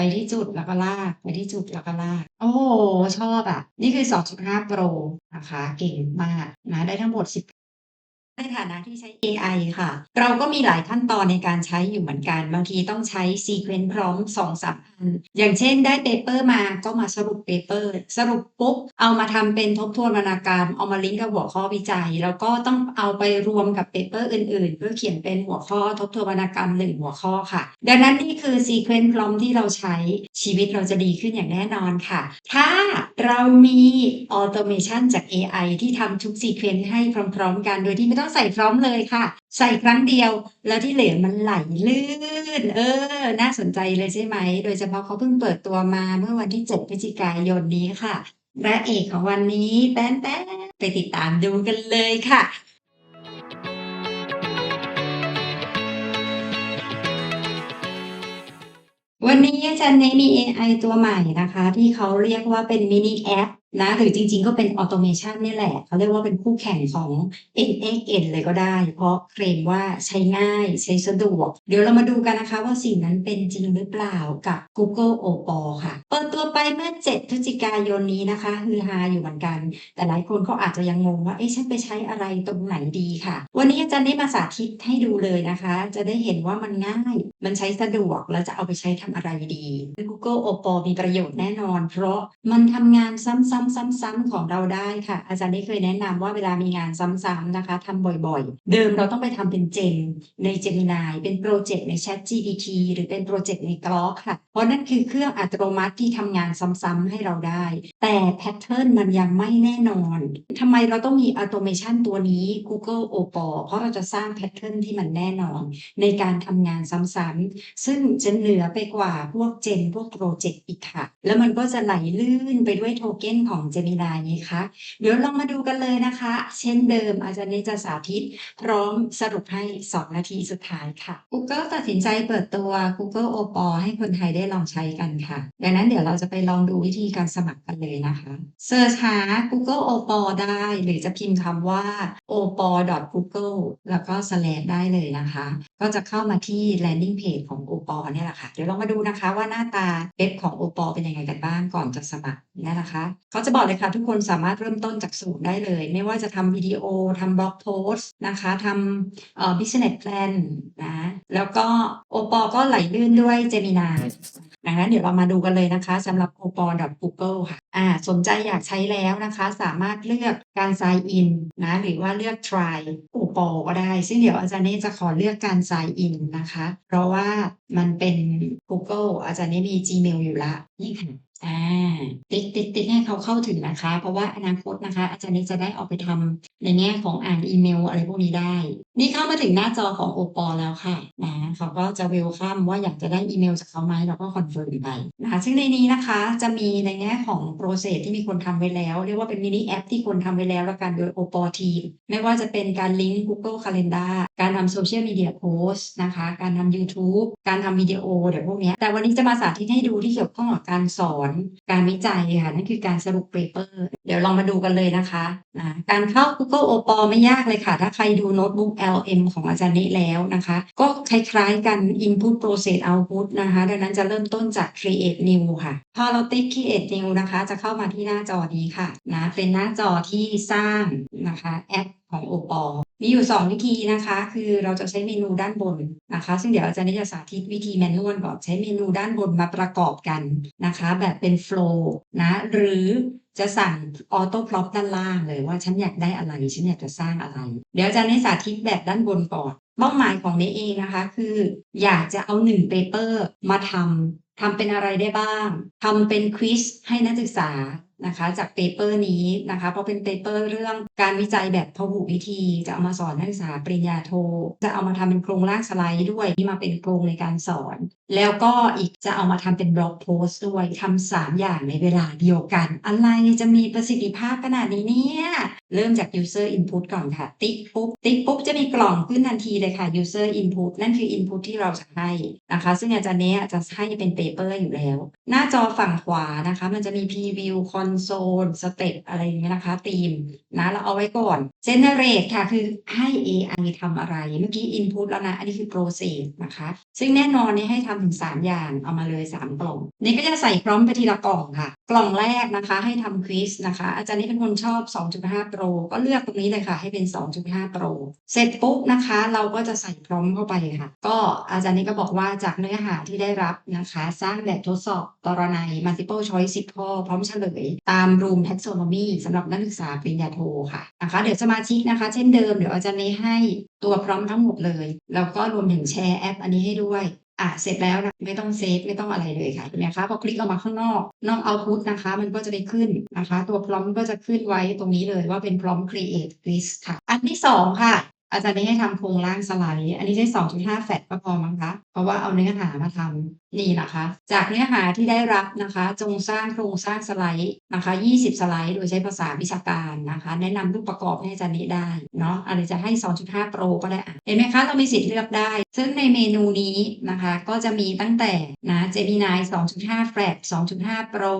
ไปที่จุดแล้วก็ลาก ไปที่จุดแล้วก็ลาก โอ้โฮชอบอะ นี่คือ 2.5 Pro นะคะ เก่งมากนะ ได้ทั้งหมด10 ในฐานะที่ใช้เอไอค่ะ เราก็มีหลายขั้นตอนในการใช้อยู่เหมือนกัน บางทีต้องใช้ sequence prompt 2-3อัน อย่างเช่นได้เปเปอร์มาก็มาสรุปเปเปอร์ สรุปปุ๊บ เอามาทำเป็นทบทวนวรรณกรรม เอามาลิงก์กับหัวข้อวิจัย แล้วก็ต้องเอาไปรวมกับเปเปอร์อื่นๆ เพื่อเขียนเป็นหัวข้อทบทวนวรรณกรรม1หัวข้อค่ะ ดังนั้นนี่คือ sequence prompt ที่เราใช้ชีวิตเราจะดีขึ้นอย่างแน่นอนค่ะ ถ้าเรามี automation จากเอไอที่ทำทุก sequence ให้พร้อม ๆ กันโดยที่ไม่ต้องใส่ prompt เลยค่ะ ใส่ครั้งเดียว แล้วที่เหลือมันไหลลื่น เออ น่าสนใจเลยใช่ไหม โดยเฉพาะเขาเพิ่งเปิดตัวมาเมื่อวันที่7พฤศจิกายนนี้ค่ะพระเอกของวันนี้แต๊นๆไปติดตามดูกันเลยค่ะวันนี้อาจารย์เนมีเอไอตัวใหม่นะคะ ที่เขาเรียกว่าเป็นมินิแอป นะหรือจริงๆก็เป็น automation เนี่แหละ เขาเรียกว่าเป็นคู่แข่งของ NXN เลยก็ได้ เพราะเคลมว่าใช้ง่ายใช้สะดวก เดี๋ยวเรามาดูกันนะคะว่าสิ่งนั้นเป็นจริงหรือเปล่ากับ Google Opal ค่ะ เปิดตัวไปเมื่อ 7 พฤศจิกายนนี้นะคะฮือฮาอยู่เหมือนกัน แต่หลายคนก็อาจจะยังงงว่า เอ๊ะฉันไปใช้อะไรตรงไหนดีค่ะ วันนี้อาจารย์ได้มาสาธิตให้ดูเลยนะคะ จะได้เห็นว่ามันง่าย มันใช้สะดวกแล้วจะเอาไปใช้ทำอะไรดี Google Opal มีประโยชน์แน่นอน เพราะมันทำงานซ้ำๆๆๆของเราได้ค่ะ อาจารย์ได้เคยแนะนำว่าเวลามีงานซ้ำๆนะคะทำบ่อยๆ เดิมเราต้องไปทำเป็น Gen ใน Gemini เป็นพรเจกต์ใน ChatGPT หรือเป็นพรเจกต์ใน Grok ค่ะ เพราะนั่นคือเครื่องอัตโนมัติที่ทำงานซ้ำๆให้เราได้ แต่แพทเทิร์นมันยังไม่แน่นอนทำไมเราต้องมี automation ตัวนี้ Google Opal เพราะเราจะสร้างแพทเทิร์นที่มันแน่นอน ในการทำงานซ้ำๆซึ่งจะเหนือไปกว่าพวก Gen พวกพรเจกต์อีกค่ะ แล้วมันก็จะไหลลื่นไปด้วยโทเก้นของ Gemini ไงคะ เดี๋ยวลองมาดูกันเลยนะคะ เช่นเดิมอาจารย์เนจะสาธิต พร้อมสรุปให้ 2 นาทีสุดท้ายค่ะ Google ตัดสินใจเปิดตัว Google Opal ให้คนไทยได้ลองใช้กันค่ะ ดังนั้นเดี๋ยวเราจะไปลองดูวิธีการสมัครกันเลยนะคะเสิร์ชหา Google Opal ได้ หรือจะพิมพ์คำว่า opal.google แล้วก็ slash ได้เลยนะคะ ก็จะเข้ามาที่ landing page ของ Opal เนี่ยแหละค่ะ เดี๋ยวลองมาดูนะคะว่าหน้าตาเว็บของ Opal เป็นยังไงกันบ้างก่อนจะสมัครเนี่ยนะคะเขาจะบอกเลยค่ะ ทุกคนสามารถเริ่มต้นจากศูนย์ได้เลย ไม่ว่าจะทำวิดีโอทำบล็อกโพสต์นะคะทำเอ่อ business plan นะแล้วก็ Opal ก็ไหลลื่นด้วย Gemini ดังนั้นเดี๋ยวเรามาดูกันเลยนะคะสำหรับ opal.google ค่ะอ่าสนใจอยากใช้แล้วนะคะ สามารถเลือกการ sign in นะหรือว่าเลือก try opal ก็ได้ ซึ่งเดี๋ยวอาจารย์เนจะขอเลือกการ sign in นะคะ เพราะว่ามันเป็น Google อาจารย์เนมี Gmail อยู่ล้วนี่ค่ะ อ่าติ๊กติ๊กติ๊กให้เขาเข้าถึงนะคะ เพราะว่าอนาคตนะคะ อาจารย์เนจะได้ออกไปทำในแง่ของอ่านอีเมลอะไรพวกนี้ได้ นี่เข้ามาถึงหน้าจอของ Opal แล้วค่ะนะเขาก็จะ welcome ว่าอยากจะได้อีเมลจากเขาไหมเราก็คอนเฟิร์มไปนะคะซึ่งในนี้นะคะจะมีในแง่ของ process ที่มีคนทำไว้แล้ว เรียกว่าเป็นมินิแอปที่คนทำไว้แล้วแล้วกันโดย Opal Team ไม่ว่าจะเป็นการลิงก์ Google Calendar การทำ Social Media Post นะคะการทำยูทูบการทำวิดีโอเดี๋ยวพวกนี้แต่วันนี้จะมาสาธิตให้ดูที่เกี่ยวข้องกับการสอนการวิจัยค่ะนั่นคือการสรุปเปเปอร์เดี๋ยวลองมาดูกันเลยนะคะนะการเข้า Google Opal ไม่ยากเลยค่ะ ถ้าใครดูโน้ตบุ๊ก LM ของอาจารย์นิแล้วนะคะ ก็คล้ายๆกัน Input Process Output นะคะ ดังนั้นจะเริ่มต้นจาก Create New ค่ะ พอเราติ๊ก Create New นะคะ จะเข้ามาที่หน้าจอนี้ค่ะนะเป็นหน้าจอที่สร้างนะคะแอปของ Opal มีอยู่ 2 วิธีนะคะ คือเราจะใช้เมนูด้านบนนะคะ ซึ่งเดี๋ยวอาจารย์นิจะสาธิตวิธีแมนนวลก่อนใช้เมนูด้านบนมาประกอบกันนะคะ แบบเป็นโฟล์นะหรือ จะสั่งออโต้พล็อปด้านล่างเลยว่าฉันอยากได้อะไร ฉันอยากจะสร้างอะไร เดี๋ยวอาจารย์นิสาธิตแบบด้านบนก่อนเป้าหมายของเนเองนะคะ คืออยากจะเอาหนึ่งเปเปอร์มาทำทำเป็นอะไรได้บ้างทำเป็นควิสให้นักศึกษา นะคะจากเปเปอร์นี้นะคะเพราะเป็นเปเปอร์เรื่องการวิจัยแบบพหุวิธี จะเอามาสอนนักศึกษาปริญญาโท จะเอามาทำเป็นโครงร่างสไลด์ด้วยที่มาเป็นโครงในการสอน แล้วก็อีกจะเอามาทำเป็นบล็อกโพสต์ด้วยทำสามอย่างในเวลาเดียวกัน อะไรจะมีประสิทธิภาพขนาดนี้เนี่ยเริ่มจาก user input ก่อนค่ะ ติ๊กปุ๊บติ๊กปุ๊บจะมีกล่องขึ้นทันทีเลยเลยค่ะ user input นั่นคือ input ที่เราจะให้นะคะ ซึ่งอาจารย์เนี้ยจะให้เป็นเปเปอร์อยู่แล้ว หน้าจอฝั่งขวานะคะ มันจะมี preview console step อะไรอย่างเงี้ยนะคะธีมนะเราเอาไว้ก่อน generate ค่ะ คือให้ AI ทำอะไร เมื่อกี้ input แล้วนะ อันนี้คือ process นะคะ ซึ่งแน่นอนนี่ให้ทำถึง 3 อย่างเอามาเลย 3 กล่อง นี่ก็จะใส่พร้อมไปทีละกล่องค่ะ กล่องแรกนะคะ ให้ทำควิสนะคะ อาจารย์นี่เป็นคนชอบ 2.5 Pro ก็เลือกตรงนี้เลยค่ะ ให้เป็น 2.5 Pro เสร็จปุ๊บนะคะ เราก็จะใส่พร้อมเข้าไปค่ะ ก็อาจารย์นี่ก็บอกว่าจากเนื้อหาที่ได้รับนะคะ สร้างแบบทดสอบตรนัย multiple choice 10ข้อพร้อมเฉลยตาม room taxonomy สำหรับนักศึกษาปริญญาโทค่ะนะคะเดี๋ยวสมาชิกนะคะ เช่นเดิมเดี๋ยวอาจารย์นี่ให้ตัวพร้อมทั้งหมดเลย แล้วก็รวมถึงแชร์แอป อันนี้ให้ด้วยอะเสร็จแล้วนะไม่ต้องเซฟไม่ต้องอะไรเลยค่ะเห็นไหมคะพอคลิกออกมาข้างนอกนอกเอาพุทนะคะ มันก็จะไปขึ้นนะคะ ตัวพร้อมก็จะขึ้นไว้ตรงนี้เลยว่าเป็นพร้อม create list ค่ะ อันที่สองค่ะ อาจารย์ได้ให้ทำโครงร่างสไลด์ อันนี้ใช้ 2.5 แฟตก็พอมั้งคะ เพราะว่าเอาเนื้อหามาทำ นี่นะคะ จากเนื้อหาที่ได้รับนะคะ จงสร้างโครงสร้างสไลด์นะคะ 20 สไลด์โดยใช้ภาษาวิชาการนะคะ แนะนำรูปประกอบให้อาจารย์นี้ได้เนาะอะไรจะให้ 2.5 Pro ก็ได้อะเห็นไหมคะเรามีสิทธิ์เลือกได้ ซึ่งในเมนูนี้นะคะ ก็จะมีตั้งแต่นะ Gemini 2.5 Flat 2.5 Pro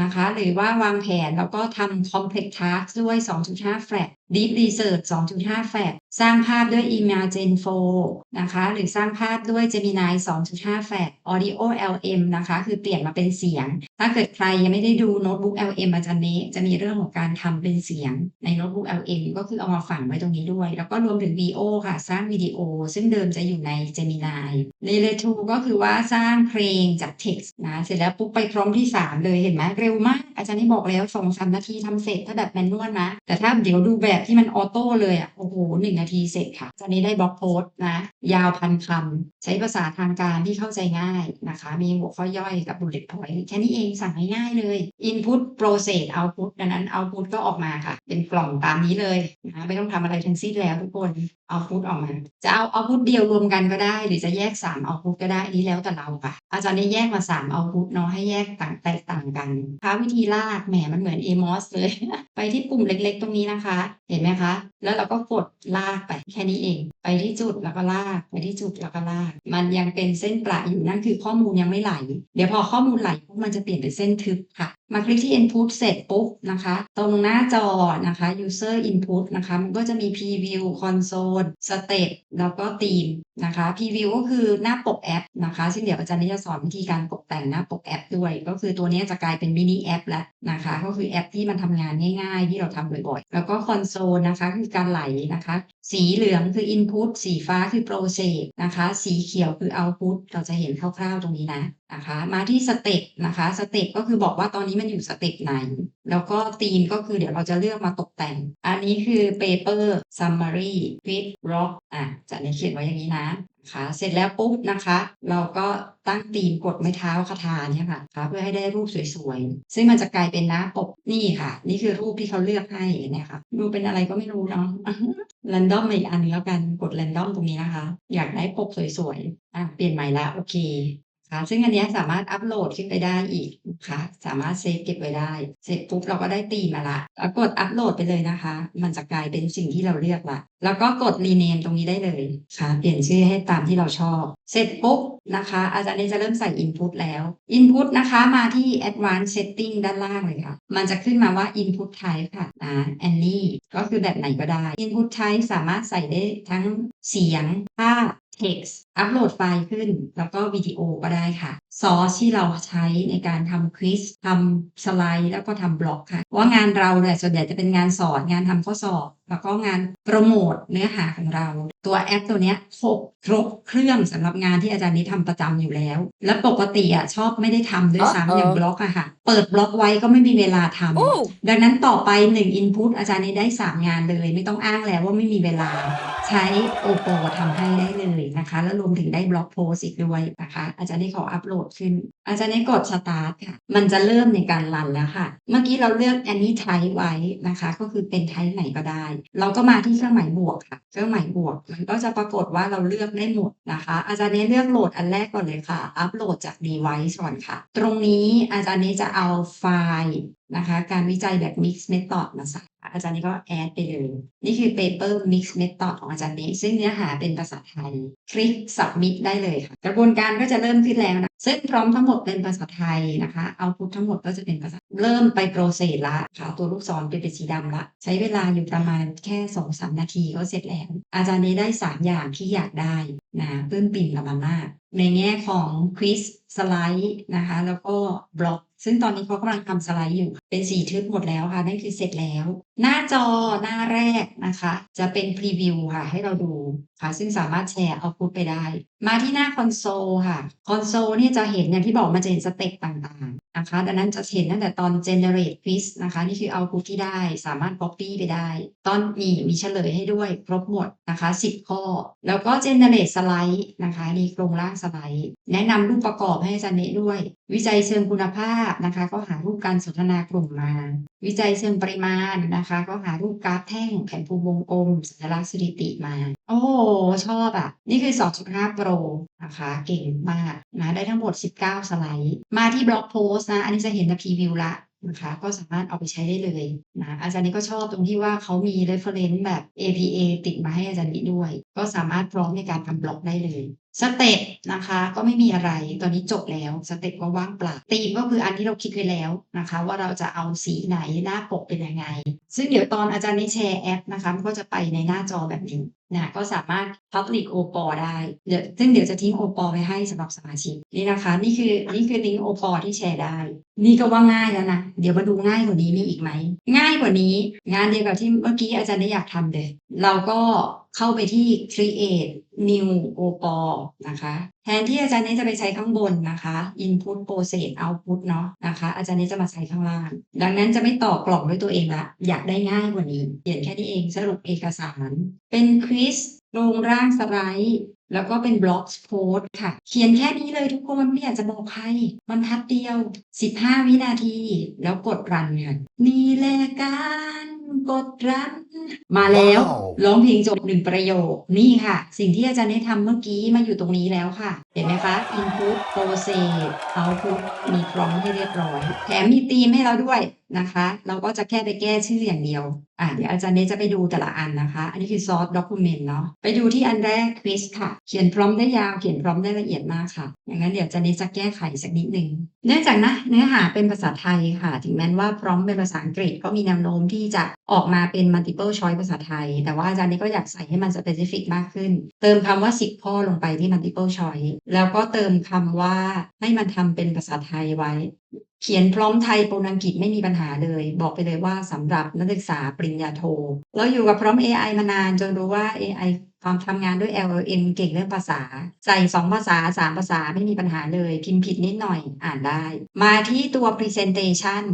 นะคะ หรือว่าวางแผนแล้วก็ทำ Complex Task ด้วย 2.5 Flat Deep Research 2.5 Flat สร้างภาพด้วย Imagen 4นะคะ หรือสร้างภาพด้วย Gemini 2.5 Flat Audio O L M นะคะ คือเปลี่ยนมาเป็นเสียง ถ้าเกิดใครยังไม่ได้ดูโน้ตบุ๊ก LM อาจารย์นี้จะมีเรื่องของการทำเป็นเสียงในโน้ตบุ๊ก LM ก็คือเอามาฝังไว้ตรงนี้ด้วย แล้วก็รวมถึง VO ค่ะ สร้างวิดีโอ ซึ่งเดิมจะอยู่ใน Gemini r e l a t o ก็คือว่าสร้างเพลงจาก text นะ เสร็จแล้วปุ๊บไปพร้อมที่ 3 เลยเห็นไหมเร็วมาก อาจารย์นี่บอกแล้ว2องสนาทีทำเสร็จถ้าแบบแมนนวลนะ แต่ถ้าเดี๋ยวดูแบบที่มันออโต้เลยอะโอ้โหหนึ่งนาทีเสร็จค่ะอาจารย์นี้ได้บล็อกโพสต์นะ ยาวพันคำใช้ภาษาทางการที่เข้าใจง่ายนะคะ มีหัวข้อย่อยกับ bullet point แค่นี้เองสั่งง่ายๆเลย input process output ดังนั้น output ก็ออกมาค่ะ เป็นกล่องตามนี้เลยนะไม่ต้องทำอะไรทั้งสิ้นแล้วทุกคน output ออกมาจะเอา output เดียวรวมกันก็ได้ หรือจะแยก3 output ก็ได้นี้แล้วแต่เราค่ะ อาจารย์ได้แยกมา3 output เนาะให้แยกต่างแตกต่างกันคะวิธีลากแหมมันเหมือน AMOS เลย ไปที่ปุ่มเล็กๆ ตรงนี้นะคะ เห็นไหมคะ แล้วเราก็กดลากไปแค่นี้เอง ไปที่จุดแล้วก็ลากไปที่จุดแล้วก็ลาก มันยังเป็นเส้นประอยู่นั่นคือข้อมูลยังไม่ไหล เดี๋ยวพอข้อมูลไหลมันจะเปลี่ยนเป็นเส้นทึบค่ะ มาคลิกที่ input เสร็จปุ๊บนะคะ ตรงหน้าจอนะคะ user input นะคะ มันก็จะมี preview console step แล้วก็ theme นะคะ preview ก็คือหน้าปกแอปนะคะ ซึ่งเดี๋ยวอาจารย์จะสอนวิธีการตกแต่งหน้าปกแอปด้วย ก็คือตัวนี้จะกลายเป็นมินิแอปแล้วนะคะ ก็คือแอปที่มันทำงานง่ายๆ ที่เราทำบ่อยๆ แล้วก็ console นะคะคือการไหลนะคะ สีเหลืองคือ input สีฟ้าคือ process นะคะ สีเขียวคือ output เราจะเห็นคร่าวๆตรงนี้นะ นะคะมาที่สเต็ปนะคะสเต็ปก็คือบอกว่าตอนนี้มันอยู่สเต็ปไหน แล้วก็ธีมก็คือเดี๋ยวเราจะเลือกมาตกแต่ง อันนี้คือ paper summary with rock อะจะในเขียนไว้อย่างนี้นะนะคะเสร็จแล้วปุ๊บนะคะ เราก็ตั้งธีมกดไม้เท้าคาถาเนี่ยค่ะคะเพื่อให้ได้รูปสวยๆ ซึ่งมันจะกลายเป็นหน้าปกนี่ค่ะ นี่คือรูปที่เขาเลือกให้เนี่ยค่ะดูเป็นอะไรก็ไม่รู้เนาะแรนดอมอีกอันนึงแล้วกันกดแรนดอมตรงนี้นะคะ อยากได้ปกสวยๆอะเปลี่ยนใหม่ละโอเค ค่ะซึ่งอันนี้สามารถอัปโหลดขึ้นไปได้อีกนะคะสามารถเซฟเก็บไว้ได้ เสร็จปุ๊บเราก็ได้ตีมาละแล้วกดอัปโหลดไปเลยนะคะ มันจะกลายเป็นสิ่งที่เราเลือกละแล้วก็กดรีเนมตรงนี้ได้เลยค่ะ เปลี่ยนชื่อให้ตามที่เราชอบ เสร็จปุ๊บนะคะ อาจารย์เนจะเริ่มใส่ Input แล้ว Input นะคะมาที่ Advanced Setting ด้านล่างเลยค่ะ มันจะขึ้นมาว่า Input Type ค่ะนะ Any ก็คือแบบไหนก็ได้ Input Type สามารถใส่ได้ทั้งเสียงภาพ text อัปโหลดไฟล์ขึ้น แล้วก็วิดีโอก็ได้ค่ะ ซอสที่เราใช้ในการทำควิสทำสไลด์แล้วก็ทำบล็อกค่ะว่างานเราเนี่ยส่วนใหญ่จะเป็นงานสอนงานทำข้อสอบ แล้วก็งานโปรโมทเนื้อหาของเรา ตัวแอปตัวเนี้ยครบครบเครื่องสำหรับงานที่อาจารย์นี้ทำประจำอยู่แล้ว และปกติอะชอบไม่ได้ทำด้วยซ้ำอย่างบล็อกอะค่ะ เปิดบล็อกไว้ก็ไม่มีเวลาทำ Oh, ดังนั้นต่อไป1 Input อาจารย์นี้ได้ 3 งานเลย ไม่ต้องอ้างแล้วว่าไม่มีเวลา ใช้โอโปทำให้ได้เลยนะคะ แล้วรวมถึงได้บล็อกโพสต์อีกด้วยนะคะ อาจารย์ได้ขออัปโหลดขึ้น อาจารย์ได้กด Start ค่ะ มันจะเริ่มในการรันแล้วค่ะ เมื่อกี้เราเลือก Any Type ไว้นะคะ ก็คือเป็น Type ไหนก็ได้ เราก็มาที่เครื่องหมายบวกค่ะ เครื่องหมายบวก มันก็จะปรากฏว่าเราเลือกได้หมดนะคะ อาจารย์นี้เลือกโหลดอันแรกก่อนเลยค่ะ อัปโหลดจาก device ก่อนค่ะ ตรงนี้อาจารย์นี้จะเอาไฟล์นะคะ การวิจัยแบบ mix method มาใส่ อาจารย์นี้ก็แอดไปเลย นี่คือ paper mix method ของอาจารย์นี้ ซึ่งเนื้อหาเป็นภาษาไทย คลิก submit ได้เลยค่ะ กระบวนการก็จะเริ่มขึ้นแล้วนะ ซึ่งพร้อมทั้งหมดเป็นภาษาไทยนะคะ เอาพุททั้งหมดก็จะเป็นภาษา เริ่มไปโปรเซสละค่ะ ตัวลูกศรเป็นสีดำละ ใช้เวลาอยู่ประมาณแค่สองสามนาทีก็เสร็จแล้ว อาจารย์นี้ได้สามอย่างที่อยากได้นะปลื้มปิ่มกับมันมากในแง่ของควิส สไลด์นะคะ แล้วก็บล็อก ซึ่งตอนนี้เขากำลังทำสไลด์อยู่ เป็นสีทึบหมดแล้วค่ะ นั่นคือเสร็จแล้ว หน้าจอหน้าแรกนะคะ จะเป็นพรีวิวค่ะ ให้เราดูค่ะ ซึ่งสามารถแชร์เอาพุทไปได้ มาที่หน้าคอนโซลค่ะ คอนโซลเนี่ยจะเห็นอย่างที่บอกมันจะเห็นสเต็ปต่าง นะคะ ดังนั้นจะเห็นตั้งแต่ตอน generate quiz นะคะ นี่คือเอาพุทที่ได้สามารถ copy ไปได้ ตอนมีมีเฉลยให้ด้วยครบหมดนะคะ 10 ข้อ แล้วก็ generate slide นะคะ นี่โครงร่างสไลด์ แนะนำรูปประกอบให้อาจารย์เนด้วย วิจัยเชิงคุณภาพนะคะ ก็หารูปการสนทนากลุ่มมา วิจัยเชิงปริมาณนะคะ ก็หารูปกราฟแท่งแผนภูมิวงกลมสัญลักษณ์สถิติมา โอ้โหชอบอะ นี่คือ 2.5 Pro นะคะ เก่งมากนะได้ทั้งหมด 19 สไลด์ มาที่บล็อกโพสต์นะ อันนี้จะเห็นในพรีวิวละนะคะก็สามารถเอาไปใช้ได้เลยนะอาจารย์นี้ก็ชอบตรงที่ว่าเขามี reference แบบ APA ติดมาให้อาจารย์นี้ด้วย ก็สามารถพร้อมในการทำบล็อกได้เลย สเต็ปนะคะก็ไม่มีอะไรตอนนี้จบแล้วสเต็ปก็ว่างเปล่าธีมก็คืออันที่เราคิดไว้แล้วนะคะ ว่าเราจะเอาสีไหนหน้าปกเป็นยังไง ซึ่งเดี๋ยวตอนอาจารย์ได้แชร์แอปนะคะมันก็จะไปในหน้าจอแบบนี้นะก็สามารถ Public o p o ได้เดี๋ยวซึ่งเดี๋ยวจะทิ้ง o p o ไว้ให้สำหรับสมาชิกนี่นะคะ นี่คือนี่คือลิงก์ o p o ที่แชร์ได้ นี่ก็ว่าง่ายแล้วนะเดี๋ยวมาดูง่ายกว่านี้มีอีกไหมง่ายกว่านี้ งานเดียวกับที่เมื่อกี้อาจารย์ได้อยากทำเลย เราก็เข้าไปที่ create new op นะคะ แทนที่อาจารย์นี้จะไปใช้ข้างบนนะคะ input process output เนาะนะคะ อาจารย์นี้จะมาใช้ข้างล่าง ดังนั้นจะไม่ต่อกล่องด้วยตัวเองละ อยากได้ง่ายกว่านี้ เขียนแค่นี้เองสรุปเอกสาร เป็นควิสลงร่างสไลด์แล้วก็เป็นบล็อกโพสค่ะ เขียนแค่นี้เลยทุกคนไม่อยากจะบอกใครบรรทัดเดียว 15 วินาที แล้วกดรันเนี่ย นี่แหละการกดรันมาแล้วว้าว ร้องเพลงจบหนึ่งประโยคนี่ค่ะ สิ่งที่อาจารย์ได้ทำเมื่อกี้มาอยู่ตรงนี้แล้วค่ะ เห็นไหมคะ input process output มีพร้อมให้เรียบร้อย แถมมีธีมให้เราด้วยนะคะ เราก็จะแค่ไปแก้ชื่ออย่างเดียว อะเดี๋ยวอาจารย์เนจะไปดูแต่ละอันนะคะ อันนี้คือ source document เนาะไปดูที่อันแรก quiz ค่ะ เขียนพร้อมได้ยาวเขียนพร้อมได้ละเอียดมากค่ะอย่างนั้นเดี๋ยวอาจารย์เนจะแก้ไขสักนิดหนึ่งเนื่องจากนะเนื้อหาเป็นภาษาไทยค่ะ ถึงแม้ว่าพร้อมเป็นภาษาษาอังกฤษก็มีแนวโน้มที่จะออกมาเป็น multiple choice ภาษาไทย แต่ว่าอาจารย์นี้ก็อยากใส่ให้มัน specific มากขึ้น เติมคำว่า 10 ข้อลงไปที่ multiple choice แล้วก็เติมคำว่าให้มันทำเป็นภาษาไทยไว้ เขียนพร้อมไทยปนอังกฤษไม่มีปัญหาเลย บอกไปเลยว่าสำหรับนักศึกษาปริญญาโท เราอยู่กับพร้อม AI มานานจนรู้ว่า AI ความทำงานด้วย LLM เก่งเรื่องภาษา ใส่ 2 ภาษา 3 ภาษาไม่มีปัญหาเลย พิมพ์ผิดนิดหน่อยอ่านได้ มาที่ตัว Presentation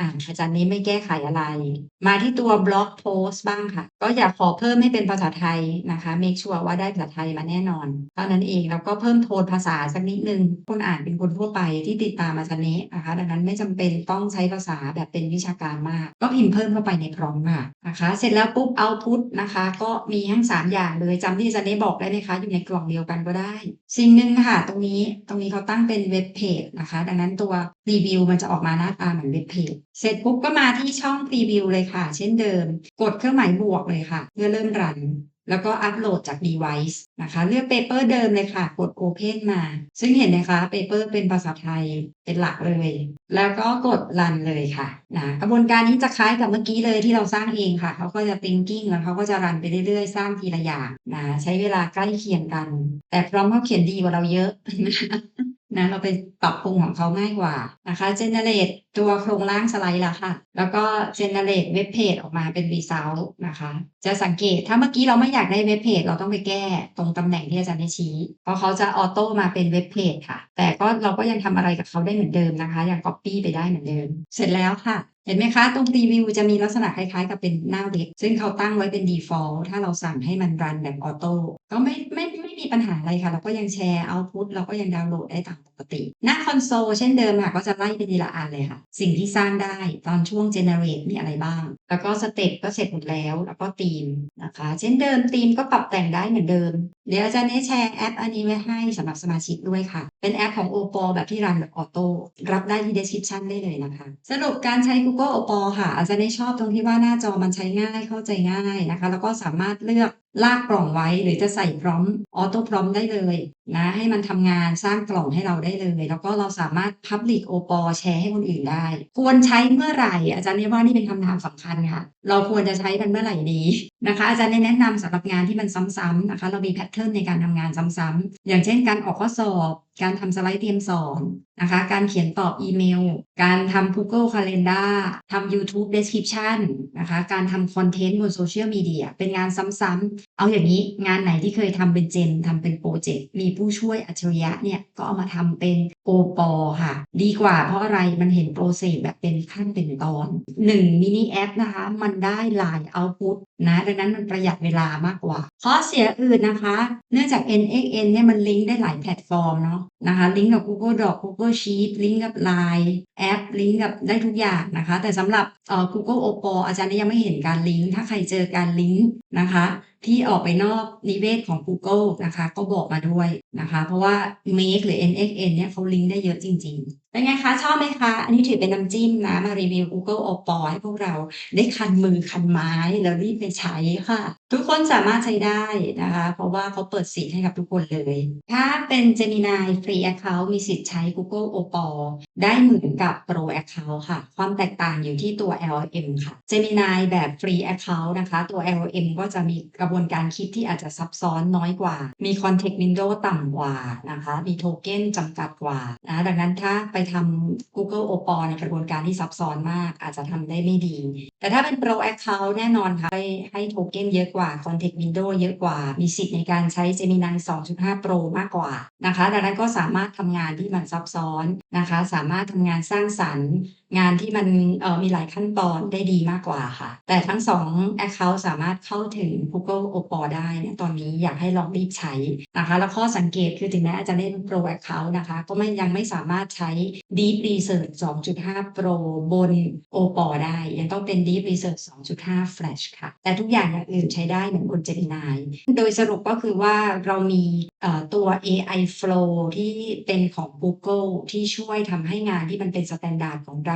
อ่านอาจารย์นี้ไม่แก้ไขอะไร มาที่ตัว Blog Post บ้างค่ะ ก็อยากขอเพิ่มให้เป็นภาษาไทยนะคะ make sure ว่าได้ภาษาไทยมาแน่นอนเท่านั้นเองแล้วก็เพิ่มโทนภาษาสักนิดนึงคนอ่านเป็นคนทั่วไปที่ติดตามอาจารย์นี้นะคะ ดังนั้นไม่จำเป็นต้องใช้ภาษาแบบเป็นวิชาการมาก ก็พิมพ์เพิ่มเข้าไปในพร้อมค่ะนะคะ เสร็จแล้วปุ๊บ output นะคะ ก็มีทั้ง 3 อย่างเลยจำที่จารย์นี้บอกได้ไหมคะ อยู่ในกล่องเดียวกันก็ได้ สิ่งหนึ่งค่ะตรงนี้ตรงนี้เขาตั้งเป็นเว็บเพจนะคะ ดังนั้นตัวรีวิวมันจะออกมาหน้าตาเหมือนเว็บเพจเสร็จปุ๊บก็มาที่ช่องรีวิวเลยค่ะ เช่นเดิม กดเครื่องหมายบวกเลยค่ะ เพื่อเริ่มรัน แล้วก็อัปโหลดจาก device นะคะ เลือก paper เดิมเลยค่ะ กด open มา ซึ่งเห็นนะคะ paper เป็นภาษาไทยเป็นหลักเลย แล้วก็กด run เลยค่ะนะกระบวนการนี้จะคล้ายกับเมื่อกี้เลยที่เราสร้างเองค่ะ เขาก็จะ thinking แล้วเขาก็จะรันไปเรื่อยๆ สร้างทีละอย่างนะใช้เวลาใกล้เคียงกัน แต่พร้อมเขาเขียนดีกว่าเราเยอะ นะเราไปปรับปรุงของเขาง่ายกว่านะคะ generate ตัวโครงร่างสไลด์ละค่ะ แล้วก็ generate เว็บเพจออกมาเป็น result นะคะ จะสังเกตถ้าเมื่อกี้เราไม่อยากได้เว็บเพจเราต้องไปแก้ตรงตำแหน่งที่อาจารย์ได้ชี้ เพราะเขาจะออโต้มาเป็นเว็บเพจค่ะ แต่ก็เราก็ยังทำอะไรกับเขาได้เหมือนเดิมนะคะยัง copy ไปได้เหมือนเดิม เสร็จแล้วค่ะเห็นไหมคะ ตรงรีวิวจะมีลักษณะคล้ายๆ กับเป็นหน้าเว็บ ซึ่งเขาตั้งไว้เป็น default ถ้าเราสั่งให้มันรันแบบออโต้ก็ไม่ไม่ ม่มีปัญหาอะไรค่ะ เราก็ยังแชร์เอาพุตเราก็ยังดาวน์โหลดได้ตามปกติ หน้าคอนโซลเช่นเดิมค่ะ ก็จะไล่ไปทีละอันเลยค่ะ สิ่งที่สร้างได้ตอนช่วง generate มีอะไรบ้าง แล้วก็สเต็ปก็เสร็จหมดแล้ว แล้วก็ธีมนะคะ เช่นเดิมธีมก็ปรับแต่งได้เหมือนเดิม เดี๋ยวอาจารย์ได้แชร์แอปอันนี้ไว้ให้สำหรับสมาชิกด้วยค่ะ เป็นแอปของ o p o แบบที่รันแบบออโต้รับได้ที่ description ได้เลยนะคะ สรุปการใช้ Google OPPO ค่ะ อาจารย์ได้ชอบตรงที่ว่าหน้าจอมันใช้ง่ายเข้าใจง่ายนะคะ แล้วก็สามารถเลือก ลากกล่องไว้หรือจะใส่พร้อมออโต้พร้อมได้เลยนะให้มันทำงานสร้างกล่องให้เราได้เลย แล้วก็เราสามารถ Public OPPO แชร์ให้คนอื่นได้ ควรใช้เมื่อไหร่ อาจารย์เนี่ยว่านี่เป็นคำถามสำคัญค่ะ เราควรจะใช้มันเมื่อไหร่ดีนะคะ อาจารย์แนะนำสำหรับงานที่มันซ้ำๆนะคะ เรามีแพทเทิร์นในการทำงานซ้ำๆอย่างเช่นการออกข้อสอบ การทำสไลด์เตรียมสอนนะคะ การเขียนตอบอีเมล การทำ Google Calendar ทำ YouTube Description นะคะ การทำคอนเทนต์บนโซเชียลมีเดียเป็นงานซ้ำๆ เอาอย่างนี้งานไหนที่เคยทำเป็นเจนทำเป็นโปรเจกต์ มีผู้ช่วยอัจฉริยะเนี่ย ก็เอามาทำเป็น โอปอค่ะ ดีกว่าเพราะอะไรมันเห็นโปรเซสแบบเป็นขั้นเป็นตอน 1 มินิแอปนะคะ มันได้หลายเอาพุตนะดังนั้นมันประหยัดเวลามากกว่าข้อเสียอื่นนะคะ เนื่องจาก NXN เนี่ยมันลิงก์ได้หลายแพลตฟอร์มเนาะนะคะลิงก์กับ Google Doc Google Sheet ลิงก์กับ Line แอปลิงก์กับได้ทุกอย่างนะคะ แต่สำหรับเอ่อ Google OPPO อาจารย์ยังไม่เห็นการลิงก์ถ้าใครเจอการลิงก์นะคะที่ออกไปนอกนิเวศของ Google นะคะ ก็บอกมาด้วยนะคะ เพราะว่า Make หรือ NXN เนี่ยเขาลิิงก์ได้เยอะจริง ๆ เป็นไงคะ ชอบไหมคะ อันนี้ถือเป็นน้ำจิ้มนะ มารีวิว Google OPPO ให้พวกเราได้คันมือคันไม้แล้วรีบไปใช้ค่ะ ทุกคนสามารถใช้ได้นะคะ เพราะว่าเขาเปิดสิทธิ์ให้กับทุกคนเลย ถ้าเป็น Gemini Free Account มีสิทธิ์ใช้ Google OPPO ได้เหมือนกับ Pro Account ค่ะ ความแตกต่างอยู่ที่ตัว LLM ค่ะ Gemini แบบ Free Account นะคะ ตัว LLM ก็จะมีกระบวนการคิดที่อาจจะซับซ้อนน้อยกว่า มี Context Window ต่ำกว่านะคะ มีโทเค็นจำกัดกว่านะดังนั้นถ้าไปทำ Google OPPO ในกระบวนการที่ซับซ้อนมาก อาจจะทำได้ไม่ดี แต่ถ้าเป็น Pro Account แน่นอนค่ะ ให้ให้โทเก้นเยอะกว่า Context Window เยอะกว่า มีสิทธิ์ในการใช้ Gemini 2.5 Pro มากกว่านะคะ ดังนั้นก็สามารถทำงานที่มันซับซ้อนนะคะ สามารถทำงานสร้างสรรค์งานที่มันออมีหลายขั้นตอนได้ดีมากกว่าค่ะ แต่ทั้ง2 Account สามารถเข้าถึง Google OPPO ได้เนี่ยตอนนี้อยากให้ลองรีบใช้นะคะ แล้วข้อสังเกตคือถึงแม้อาจจะเล่น Pro Account นะคะ ก็ไม่ยังไม่สามารถใช้ Deep Research 2.5 Pro บน OPPO ได้ ยังต้องเป็น Deep Research 2.5 Flash ค่ะ แต่ทุกอย่างอย่างอื่นใช้ได้เหมือนบน Gemini โดยสรุปก็คือว่าเรามีตัว AI Flow ที่เป็นของ Google ที่ช่วยทำให้งานที่มันเป็นสแตนดาร์ดของเรา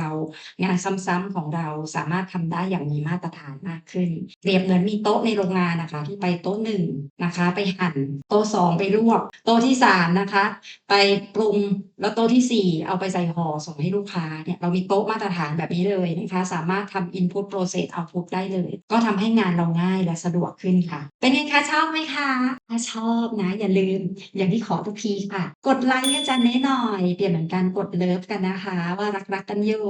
งานซ้ำๆของเราสามารถทำได้อย่างมีมาตรฐานมากขึ้นเปรียบเหมือนมีโต๊ะในโรงงานนะคะ ที่ไปโต๊ะหนึ่งนะคะ ไปหั่นโต๊ะสองไปลวก โต๊ะที่สามนะคะ ไปปรุงแล้วโต๊ะที่สี่เอาไปใส่ห่อส่งให้ลูกค้าเนี่ยเรามีโต๊ะมาตรฐานแบบนี้เลยนะคะ สามารถทำ input process output ได้เลย ก็ทำให้งานเราง่ายและสะดวกขึ้นค่ะ เป็นไงคะชอบไหมคะ ถ้าชอบนะ อย่าลืมอย่างที่ขอทุกทีค่ะ กดไลค์อาจารย์เน้หน่อยเปรียบเหมือนการกดเลิฟกันนะคะ ว่ารักๆกันอยู่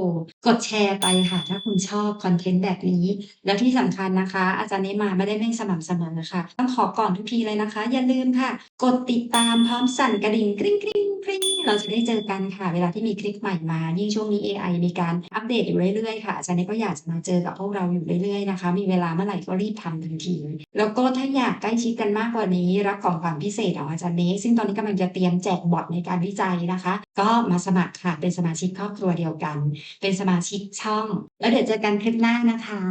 กดแชร์ไปค่ะ ถ้าคุณชอบคอนเทนต์แบบนี้ แล้วที่สำคัญนะคะ อาจารย์เนมาไม่ได้ไม่สม่ำเสมอค่ะ ต้องขอก่อนทุกทีเลยนะคะ อย่าลืมค่ะ กดติดตามพร้อมสั่นกระดิ่งกริ๊งกริ๊งกริ๊งเราจะได้เจอกันค่ะ เวลาที่มีคลิปใหม่มา ยิ่งช่วงนี้ AI มีการอัปเดตอยู่เรื่อยๆค่ะ อาจารย์เนก็อยากจะมาเจอกับพวกเราอยู่เรื่อยๆนะคะ มีเวลาเมื่อไหร่ก็รีบทำทันที แล้วก็ถ้าอยากใกล้ชิดกันมากกว่านี้ รับของขวัญพิเศษของอาจารย์เนซึ่งตอนนี้กำลังจะเตรียมแจกบอทในการวิจัยนะคะ ก็มาสมัครค่ะเป็นสมาชิกครอบครัวเดียวกันเป็นสมาชิกช่อง แล้วเดี๋ยวเจอกันคลิปหน้านะคะ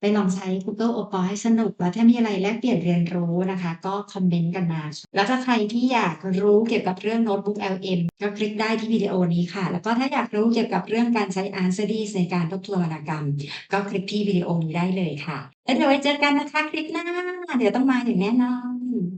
ไปลองใช้ Google O P O ให้สนุก แล้วถ้ามีอะไรแลกเปลี่ยนเรียนรู้นะคะ ก็คอมเมนต์กันมา แล้วถ้าใครที่อยากรู้เกี่ยวกับเรื่องโน้ตบุ๊ก LM ก็คลิกได้ที่วิดีโอนี้ค่ะ แล้วก็ถ้าอยากรู้เกี่ยวกับเรื่องการใช้ Answer d ในการทบทวนวรรณกรรม ก็คลิกที่วิดีโอนี้ได้เลยค่ะ แล้วเดี๋ยวไว้เจอกันนะคะคลิปหน้า เดี๋ยวต้องมาอย่างแน่นอน